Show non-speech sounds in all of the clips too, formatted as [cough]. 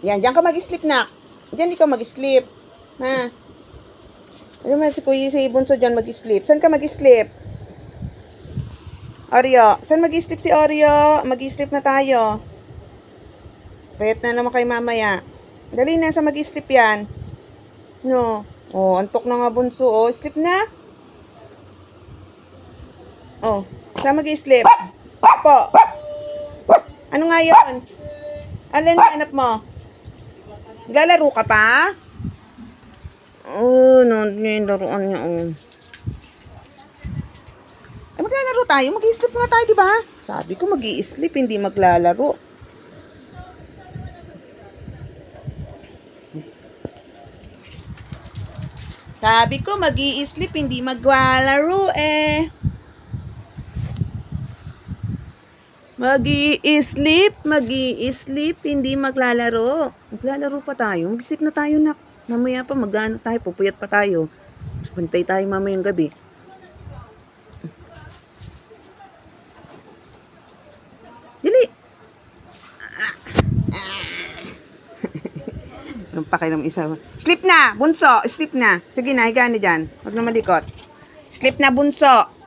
Yan, diyan ka mag-sleep na. Diyan ikaw mag-sleep. Ha? Ano man si Kuya si Bunso dyan mag-sleep. Saan ka mag-sleep? Oreo. Saan mag-sleep si Oreo? Mag-sleep na tayo. Payat na naman kay mamaya. Dali na sa mag-sleep yan. No. Oh, antok na nga bunso. Oh, sleep na. Oh, sa mag-sleep. Po. Ano nga yun? Alin na hanap mo? Galaro ka pa? Oh, no, yung laruan niya. Oh. Ay, maglalaro tayo. Mag-sleep nga tayo, di ba? Sabi ko, mag sleep hindi maglalaro. Sabi ko, mag sleep hindi maglalaro eh. Mag sleep mag sleep hindi maglalaro. Maglalaro pa tayo. Mag-sleep na tayo, nak. Mamaya pa, mag tayo, pupuyat pa tayo. Pantay tayo mamayang gabi. Dili! [laughs] Anong pakiram isa? Sleep na! Bunso! Sleep na! Sige na, higa na dyan. Huwag na malikot. Sleep na, bunso!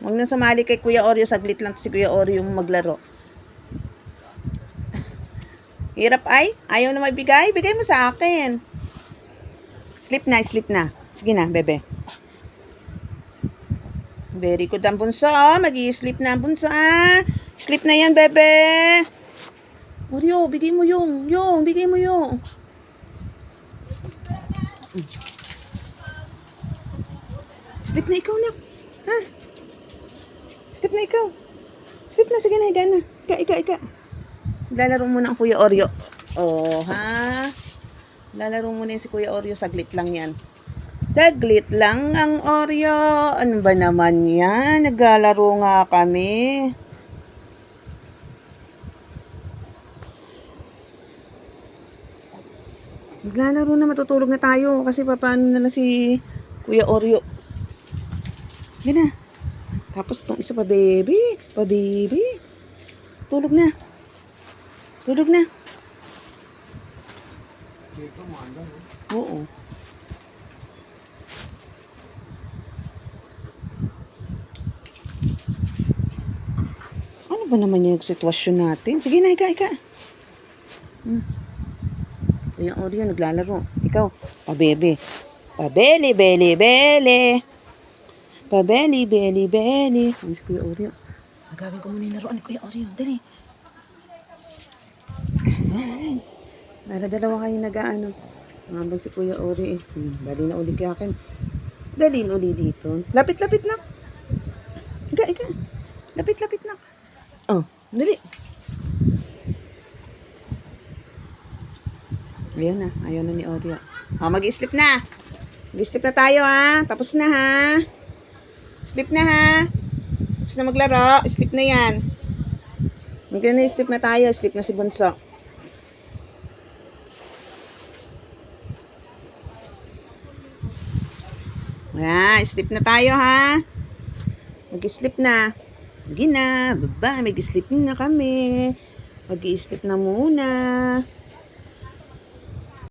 Huwag na sumali kay Kuya Oreo. Saglit lang si Kuya Oreo yung maglaro. Hirap ay? Ayaw na maibigay? Bigay mo sa akin. Sleep na, sleep na. Sige na, bebe. Very good ang bunso. Oh. Mag-i-sleep na ang bunso, ah. Sleep na yan, bebe. Oreo, bigay mo yung. Yung, bigay mo yung. Sleep na ikaw, nak. Sleep na ikaw. Sleep na, sige na, higa na. Ika, ika, ika. Lalaro muna ang Kuya Oreo. Oh, ha? Lalaro muna si Kuya Oreo. Saglit lang yan. Saglit lang ang Oreo. Ano ba naman yan? Naglalaro nga kami. Naglalaro na matutulog na tayo kasi papaano na lang si Kuya Oreo. Yan na. Tapos itong isa pa baby. Pa baby. Tulog na. Tulog na. Oo. Ano ba naman yung sitwasyon natin? Sige na, ika, ika. Hmm. Kuya Oreo, naglalaro. Ikaw, pabebe. Pabeli, beli, beli. Pabeli, beli, beli. Ang si Kuya Oreo. Nagawin ko muna yung laruan ni Kuya Oreo. Dali. Dali. Para dalawa kayo nag-ano. Mabang si Kuya Oreo eh. Hmm, dali na uli kaya akin. Dali na uli dito. Lapit-lapit na. Ika, ika. Lapit-lapit na. Oh, dali. Ayan na. Ayaw na ni Oreo. Oh, mag-sleep na. Mag-sleep na tayo ha. Tapos na ha. Sleep na ha. Tapos na maglaro. Sleep na yan. Maganda na sleep na tayo. Sleep na si Bunso. Ayan, sleep na tayo ha. Mag-sleep na. Sige na, baba, mag-sleep na kami. Mag-sleep na muna.